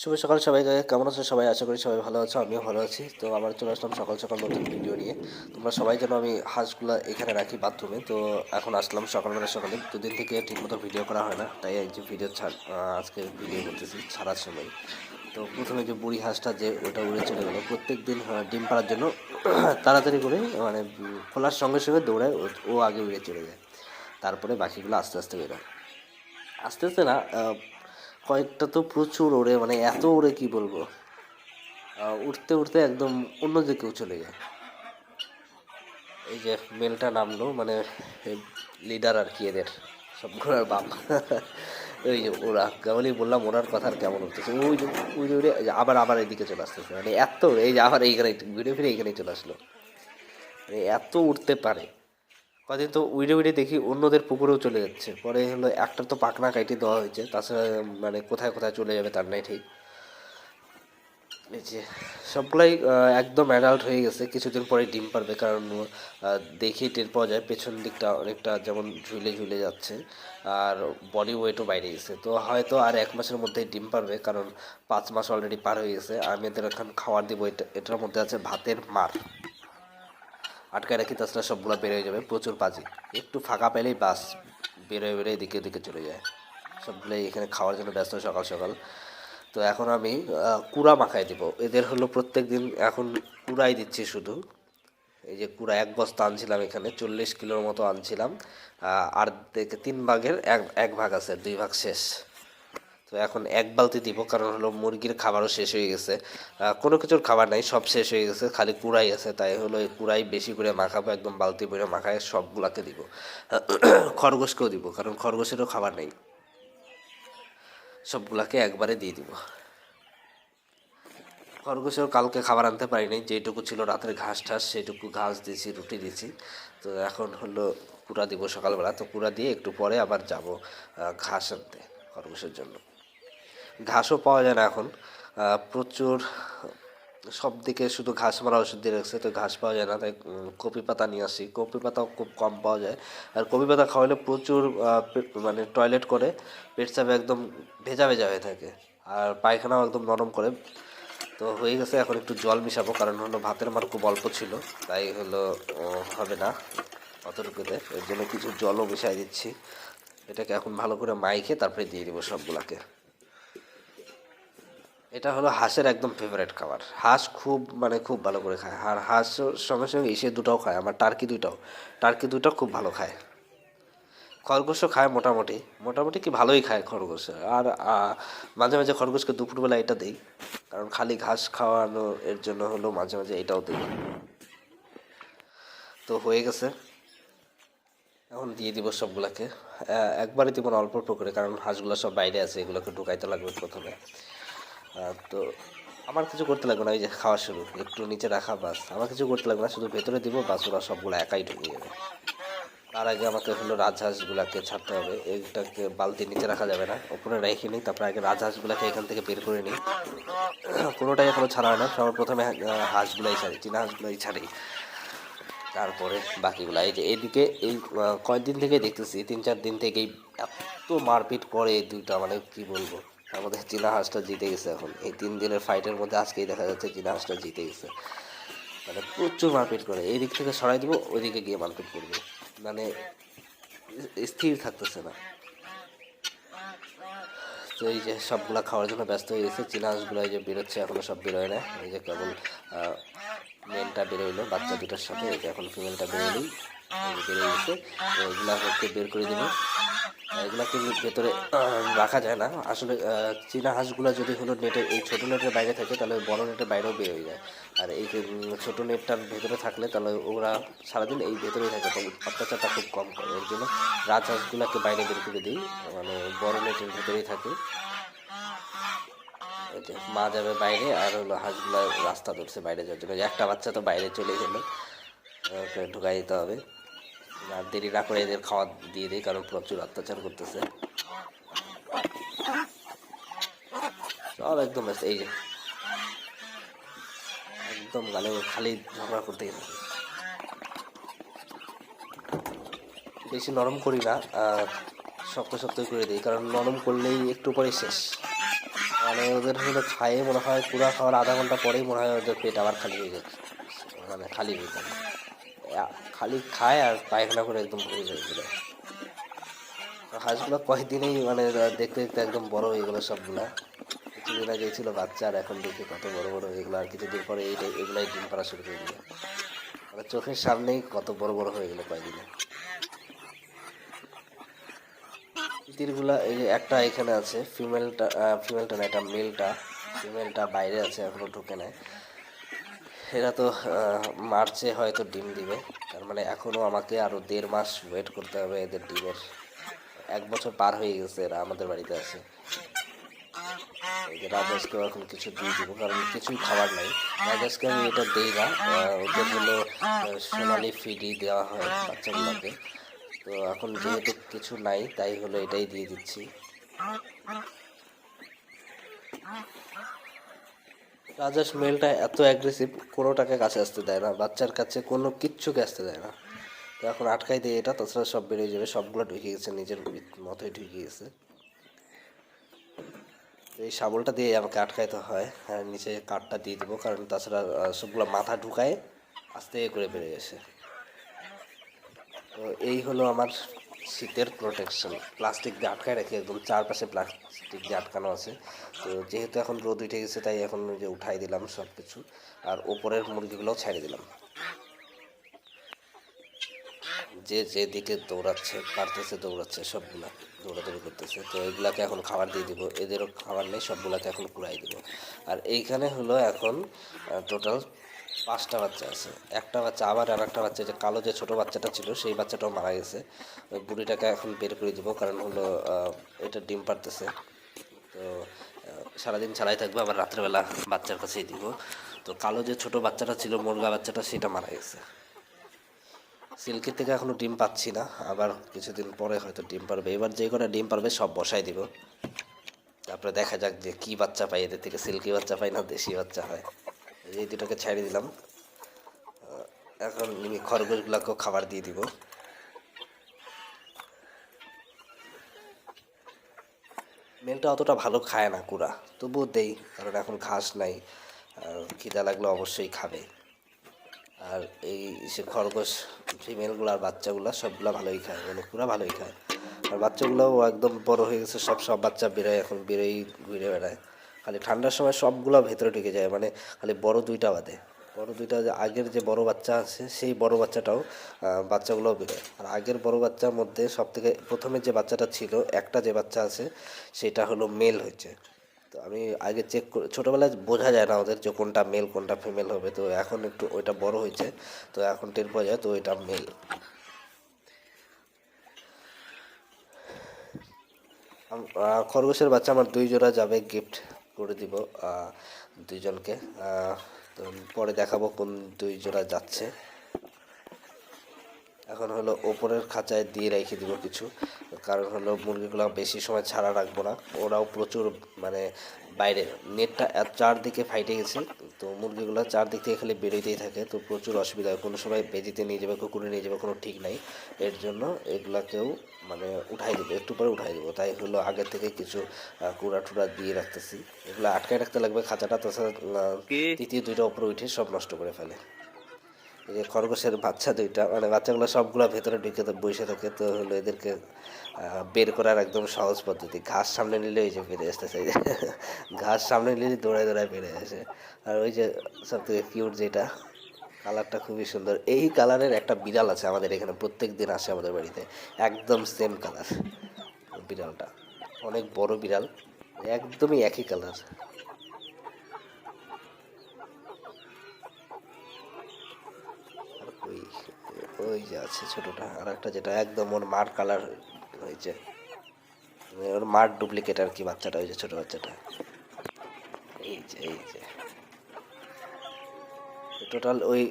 শুভ সকাল সবাইকে, কেমন আছো সবাই? আশা করি সবাই ভালো আছো, আমিও ভালো আছি। তো আবার চলে আসলাম সকাল সকাল নতুন ভিডিও নিয়ে। তোমরা সবাই যেন আমি হাঁসগুলো এখানে রাখি বাথরুমে, তো এখন আসলাম সকালবেলা সকালে। দুদিন থেকে ঠিকমতো ভিডিও করা হয় না, তাই যে ভিডিও আজকে ভিডিও করতেছি ছাড়ার সময়। তো প্রথমে যে বুড়ি হাঁসটা যে ওটা উড়ে চলে গেলো, প্রত্যেক দিন ডিম পাড়ার জন্য তাড়াতাড়ি করে মানে খোলার সঙ্গে সঙ্গে দৌড়ায়, ও- আগে উড়ে চলে যায়। তারপরে বাকিগুলো আস্তে আস্তে বেরোয়। আস্তে আস্তে না কয়েকটা তো প্রচুর ওড়ে মানে এত ওড়ে কি বলব? উঠতে উঠতে একদম অন্য দিকেও চলে যায়। এই যে মেলটা নামলো মানে লিডার আর কি এদের, সব ঘোড়ার বাপ। ওই যে ওরা, কেবলই বললাম ওনার কথা আর কেমন উঠতেছে ওই যে ওই যে আবার আবার এদিকে চলে আসতেছে। মানে এত, এই যে আবার এইখানে ঘুরে ফিরে এইখানেই চলে আসলো। মানে এত উঠতে পারে। কদিন তো উইড়ে উইড়ে দেখি অন্যদের পুকুরেও চলে যাচ্ছে। পরে হলো একটা তো পাকনা কাইটে দেওয়া হয়েছে, তাছাড়া মানে কোথায় কোথায় চলে যাবে তার নাই ঠিক। যে সবগুলাই একদম অ্যাডাল্ট হয়ে গেছে, কিছুদিন পরে ডিম পারবে, কারণ দেখেই টের পাওয়া যায় পেছন দিকটা অনেকটা যেমন ঝুলে ঝুলে যাচ্ছে, আর বডি ওয়েটও বাইরে গেছে। তো হয়তো আর এক মাসের মধ্যে ডিম পারবে, কারণ পাঁচ মাস অলরেডি পার হয়ে গেছে। আমি এদের এখন খাবার দিব, এটা, এটার মধ্যে আছে ভাতের মার। আটকায় রাখি, তাছাড়া সবগুলো বের হয়ে যাবে। প্রচুর বাজি একটু ফাঁকা পেলেই বাস বেরোয় বেরোয়, এদিকে এদিকে চলে যায়। সবগুলোই এখানে খাওয়ার জন্য ব্যস্ত সকাল সকাল। তো এখন আমি কুড়া মাখায় দিব। এদের হলো প্রত্যেক দিন এখন কুড়াই দিচ্ছি শুধু। এই যে কুড়া, এক বস্তা আনছিলাম এখানে, চল্লিশ কিলোর মতো আনছিলাম। আর তিন ভাগের এক এক ভাগ আছে, দুই ভাগ শেষ। তো এখন এক বালতি দিব, কারণ হলো মুরগির খাবারও শেষ হয়ে গেছে। কোনো কিছুর খাবার নাই, সব শেষ হয়ে গেছে, খালি কুড়াই আছে, তাই হলো এই কুড়াই বেশি করে মাখাবো, একদম বালতি ভরে মাখায় সবগুলাকে দিব। খরগোশকেও দিব, কারণ খরগোশেরও খাবার নেই। সবগুলাকে একবারে দিয়ে দিব। খরগোশেও কালকে খাবার আনতে পারিনি যেটুকু ছিল রাতের ঘাস ঠাস, সেটুকু ঘাস দিয়েছি, রুটি দিয়েছি। তো এখন হলো কুড়া দিব সকালবেলা, তো কুড়া দিয়ে একটু পরে আবার যাব ঘাস আনতে খরগোশের জন্য। ঘাসও পাওয়া যায় না এখন। প্রচুর, সব দিকে শুধু ঘাস মারা ওষুধ দিয়ে রাখছে, তো ঘাস পাওয়া যায় না, তাই কপি পাতা নিয়ে আসি। কপি পাতাও খুব কম পাওয়া যায়। আর কপি পাতা খাওয়ালে প্রচুর মানে টয়লেট করে, পেট চাপে একদম ভেজা ভেজা হয়ে থাকে, আর পায়খানাও একদম নরম করে। তো হয়ে গেছে, এখন একটু জল মিশাবো, কারণ হলো ভাতের মার খুব অল্প ছিল, তাই হলো হবে না অতটুকুতে। এর জন্য কিছু জলও মিশাই দিচ্ছি। এটাকে এখন ভালো করে মাইখে তারপরে দিয়ে দিব সবগুলাকে। এটা হলো হাঁসের একদম ফেভারিট খাবার। হাঁস খুব মানে খুব ভালো করে খায়। আর হাঁস সঙ্গে সঙ্গে এসে দুটাও খায়, আমার টার্কি দুটাও টার্কি দুটো খুব ভালো খায়। খরগোশও খায় মোটামুটি। মোটামুটি কি ভালোই খায় খরগোশ। আর মাঝে মাঝে খরগোশকে দুপুরবেলা এটা দিই। কারণ খালি ঘাস খাওয়ানো এর জন্য হলো মাঝে মাঝে এটাও দিই। তো হয়ে গেছে। এখন দিয়ে দিব সবগুলাকে। একবারে দিব অল্প অল্প করে। কারণ হাঁসগুলো সব বাইরে আছে, এগুলোকে ঢুকাইতে লাগবে প্রথমে। তো আমার কিছু করতে লাগবে না, এই যে খাওয়া শুরু। একটু নিচে রাখা বাস। আমার কিছু করতে লাগবে না, শুধু ভেতরে দিব, বাস ওরা সবগুলো একাই ঢুকে যাবে। তার আগে আমাকে হলো রাজহাঁসগুলাকে ছাড়তে হবে। এইটাকে বালতি নিচে রাখা যাবে না, ওপরে রেখে নিই, তারপরে আগে রাজহাঁসগুলাকে এখান থেকে বের করে নিই। কোনোটাই এখনও ছাড়া হয় না সবার প্রথমে হাঁসগুলাই ছাড়ি, চীনা হাঁসগুলাই ছাড়ি। তারপরে বাকিগুলো, এই যে এইদিকে এই কয়েকদিন থেকে দেখতেছি, তিন চার দিন থেকেই এত মারপিট করে এই দুইটা মানে কি বলব? আমাদের চীনা হাঁসটা জিতে গেছে এখন। এই তিন দিনের ফাইটের মধ্যে আজকেই দেখা যাচ্ছে চীনা হাঁসটা জিতে গেছে। মানে প্রচুর মারপিট করে। এই দিক থেকে সরাই দিব ওইদিকে গিয়ে মারপিট করবে। মানে স্থির থাকতেছে না। তো এই যে সবগুলা খাওয়ার জন্য ব্যস্ত হয়ে গেছে। চীনা হাঁসগুলো এই যে বেরোচ্ছে, এখনও সব বেরোয় না। এই যে কেবল মেলটা বেরোইলো, বাচ্চা দুটার সাথে। যে এখন ফিমেলটা বেরোলেই বেরিয়ে গেছে। এগুলাকে বের করে দিব এগুলাকে ভেতরে রাখা যায় না। আসলে চীনা হাঁসগুলো যদি হলো নেটের এই ছোটো নেটের বাইরে থাকে, তাহলে বড় নেটের বাইরেও বের হয়ে যায়। আর এই ছোটো নেটটার ভেতরে থাকলে, তাহলে ওরা সারাদিন এই ভেতরেই থাকে। তো অত্যাচারটা খুব কম করে। এর জন্য রাজ রাজহাঁসগুলোকে বাইরে বের করে দিই। মানে বড় নেটের ভেতরেই থাকে। মা যাবে বাইরে, আর হলো হাঁসগুলো রাস্তা ধরছে বাইরে যাওয়ার জন্য। একটা বাচ্চা তো বাইরে চলে গেলো। ঢুকাই দিতে হবে। আর দেরি না করে এদের খাওয়া দিয়ে দিই, কারণ প্রচুর অত্যাচার করতেছে। সব একদম এই যে। একদম গালে খালি ঝগড়া করতে গেছে। বেশি নরম করি না শক্ত শক্ত করে দিই, কারণ নরম করলেই একটু পরে শেষ। মানে ওদের হলো খাইয়ে মনে হয় পুরা খাওয়ার আধা ঘণ্টা পরেই মনে হয় ওদের পেট আবার খালি হয়ে যাচ্ছে মানে খালি হয়ে যাবে খালি খায় আর পায়খানা করে একদম ভরে যায় তো হাঁসগুলো কয়েকদিনেই মানে দেখতে দেখতে একদম বড় হয়ে গেলো সবগুলা। কিছুদিন আগে ছিল বাচ্চা আর এখন দেখি কত বড় বড় হয়ে গেলো। আর কিছুদিন পরে এইটা এগুলাই ডিম পাড়া শুরু করে দিল মানে চোখের সামনেই কত বড় বড় হয়ে গেলো কয়েকদিনে। তিতিরগুলা এই যে একটা এখানে আছে, ফিমেলটা ফিমেলটা না, এটা মেলটা। ফিমেলটা বাইরে আছে, এখনও ঢুকে নাই। এরা তো মার্চে হয়তো ডিম দিবে। তার মানে এখনও আমাকে আরও দেড় মাস ওয়েট করতে হবে এদের ডিমের। এক বছর পার হয়ে গেছে এরা আমাদের বাড়িতে আছে। রাজাসকেও এখন কিছু দিয়ে দিব কারণ কিছুই খাবার নাই। রাজাসকে আমি এটা দিই না ওদের আহ, সোনালি ফিডি দেওয়া হয় বাচ্চাগুলোকে। তো এখন যেহেতু কিছু নাই তাই হলো এটাই দিয়ে দিচ্ছি। রাজাস মেলটা এত অ্যাগ্রেসিভ কোনোটাকে কাছে আসতে দেয় না, বাচ্চার কাছে কোনো কিচ্ছুকে আসতে দেয় না। তো এখন আটকাই দিয়ে এটা, তাছাড়া সব বেরিয়ে যাবে, সবগুলো ঢুকে গেছে, নিজের মতোই ঢুকে গেছে। এই শাবলটা দিয়ে আমাকে আটকাইতে হয়, আর নিচে কাঠটা দিয়ে দেবো, কারণ তাছাড়া সবগুলো মাথা ঢুকায় আস্তে করে বেড়ে গেছে। তো এই হলো আমার শীতের প্রোটেকশন প্লাস্টিক দিয়ে আটকায় রাখি একদম চারপাশে প্লাস্টিক দিয়ে আটকানো আছে। তো যেহেতু এখন রোদ উঠে গেছে, তাই এখন যে উঠাই দিলাম সব কিছু আর ওপরের মুরগিগুলোও ছেড়ে দিলাম। যে যেদিকে দৌড়াচ্ছে, পারতেছে দৌড়াচ্ছে, সবগুলা দৌড়াদৌড়ি করতেছে। তো এগুলাকে এখন খাবার দিয়ে দিব। এদেরও খাবার নেই, সবগুলাকে এখন কুড়াই দিব। আর এইখানে হলো এখন টোটাল পাঁচটা বাচ্চা আছে। একটা বাচ্চা আবার আর একটা বাচ্চা যে কালো যে ছোট বাচ্চাটা ছিল, সেই বাচ্চাটাও মারা গেছে। ওই বুড়িটাকে এখন বের করে দিব, কারণ হলো এটা ডিম পারতেছে তো সারাদিন ছাড়াই থাকবে, আবার রাত্রেবেলা বাচ্চার কাছেই দিব। তো কালো যে ছোট বাচ্চাটা ছিল, মুরগা বাচ্চাটা, সেটা মারা গেছে। সিল্কের থেকে এখনও ডিম পাচ্ছি না, আবার কিছুদিন পরে হয়তো ডিম পারবে। এবার যে কটা ডিম পারবে, সব বসাই দিব। তারপরে দেখা যাক যে কি বাচ্চা পাই, এদের থেকে সিল্কি বাচ্চা পাই না দেশি বাচ্চা হয়। এই দুটোকে ছেড়ে দিলাম। এখন খরগোশগুলোকেও খাবার দিয়ে দিব। মেলটা অতটা ভালো খায় না কুড়া, তবুও দেই, কারণ এখন ঘাস নাই, আর খিদা লাগলে অবশ্যই খাবে। আর এই সে খরগোশ, ফিমেলগুলো আর বাচ্চাগুলো সবগুলো ভালোই খায় মানে পুরো ভালোই খায়। আর বাচ্চাগুলোও একদম বড় হয়ে গেছে, সব সব বাচ্চা বেরোয়, এখন বেরোই ঘুরে বেড়ায়। খালি ঠান্ডার সময় সবগুলো ভেতরে ঢুকে যায় মানে খালি বড় দুইটা বাদে। বড় দুইটা আগের যে বড় বাচ্চা আছে, সেই বড় বাচ্চাটাও বাচ্চাগুলোও বেরোয়। আর আগের বড় বাচ্চার মধ্যে সব থেকে প্রথমে যে বাচ্চাটা ছিল, একটা যে বাচ্চা আছে, সেটা হলো মেল হয়েছে। তো আমি আগে চেক করে, ছোটোবেলায় বোঝা যায় না ওদের যে কোনটা মেল কোনটা ফিমেল হবে। তো এখন একটু ওইটা বড় হয়েছে, তো এখন টের পাওয়া যায় তো ওইটা মেল খরগোশের বাচ্চা আমার দুই জোড়া যাবে গিফট করে দিব দুইজনকে। তো পরে দেখাবো কোন দুই জোড়া যাচ্ছে। এখন হলো ওপরের খাঁচায় দিয়ে রেখে দিব কিছু। কারণ হলো মুরগিগুলো বেশি সময় ছাড়া রাখব না। ওরাও প্রচুর মানে বাইরে নেটটা চারদিকে ফাইটে গেছে, তো মুরগিগুলো চারদিক থেকে খালি বেরোতেই থাকে, তো প্রচুর অসুবিধা। হয় কোনো সময় বেজিতে নিয়ে যাবে, কুকুরে নিয়ে যাবে, কোনো ঠিক নাই। এর জন্য এগুলাকেও মানে উঠাই দেবো একটু পরে উঠাই দেবো। তাই হলো আগে থেকে কিছু কুড়া টুড়া দিয়ে রাখতেছি। এগুলো আটকায় রাখতে লাগবে খাঁচাটা তাছাড়া তৃতীয় দুইটা উপরে উঠে সব নষ্ট করে ফেলে। এই যে খরগোশের বাচ্চা দুইটা মানে বাচ্চাগুলো সবগুলো ভেতরে ঢুকে বসে থাকে তো হলো এদেরকে বের করার একদম সহজ পদ্ধতি। ঘাস সামনে নিলে ওই যে বেড়ে আসতেছে। যে ঘাস সামনে নিলে দৌড়ায় দৌড়ায় বেড়ে আসে। আর ওই যে সব থেকে কিউট যেটা কালারটা খুবই সুন্দর। এই কালারের একটা বিড়াল আছে আমাদের এখানে, প্রত্যেক দিন আসে আমাদের বাড়িতে। একদম সেম কালার বিড়ালটা। অনেক বড় বিড়াল। একদমই একই কালার ওই ওই যে আছে ছোটটা, আর একটা যেটা একদম ওর মার কালার হয়েছে। ওর মার ডুপ্লিকেট আর কি বাচ্চাটা, ওই যে ছোট বাচ্চাটা। এই যে এই যে। টোটাল ওই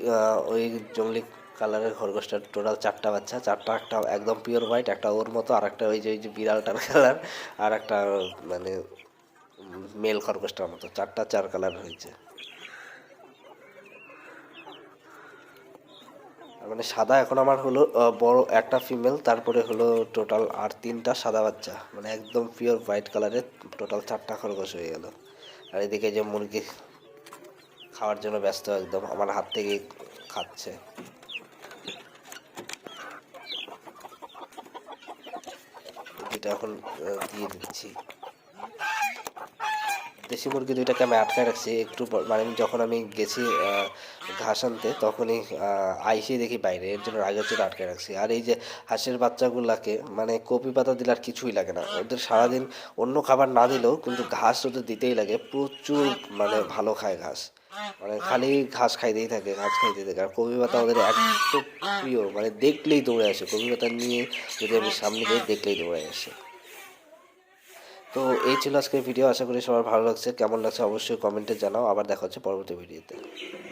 ওই জঙ্গলি কালারের খরগোশটার টোটাল চারটা বাচ্চা, চারটা, একটা একদম পিওর হোয়াইট একটা ওর মতো, আর একটা ওই যে ওই যে বিড়ালটার কালার আর একটা মানে মেল খরগোশটার মতো। চারটা চার কালার হয়েছে। মানে সাদা এখন আমার হলো বড় একটা ফিমেল তারপরে হলো টোটাল আর তিনটা সাদা বাচ্চা। মানে একদম পিওর হোয়াইট কালারের টোটাল চারটা খরগোশ হয়ে গেল। আর এদিকে যে মুরগি খাওয়ার জন্য ব্যস্ত, একদম আমার হাত থেকে খাচ্ছে। এটা এখন দিয়ে দিচ্ছি। দেশি মুরগি দুইটাকে আমি আটকায় রাখছি, একটু মানে যখন আমি গেছি ঘাস আনতে, তখনই আইসে দেখি বাইরে, এর জন্য আগের জন্য আটকায় রাখছি। আর এই যে হাঁসের বাচ্চাগুলাকে মানে কপি পাতা দিলে আর কিছুই লাগে না। ওদের সারাদিন অন্য খাবার না দিলেও কিন্তু ঘাস ওদের দিতেই লাগে, প্রচুর মানে ভালো খায় ঘাস। মানে খালি ঘাস খাইতেই থাকে ঘাস খাইতেই থাকে। আর কবি পাতা ওদের এত প্রিয় মানে দেখলেই দৌড়ে আসে। কবি পাতা নিয়ে যদি আমি সামনে যাই দেখলেই দৌড়ে আসে। তো এই ছিল আজকের ভিডিও আশা করি সবার ভালো লাগছে। কেমন লাগছে অবশ্যই কমেন্টে জানাও। আবার দেখা হচ্ছে পরবর্তী ভিডিওতে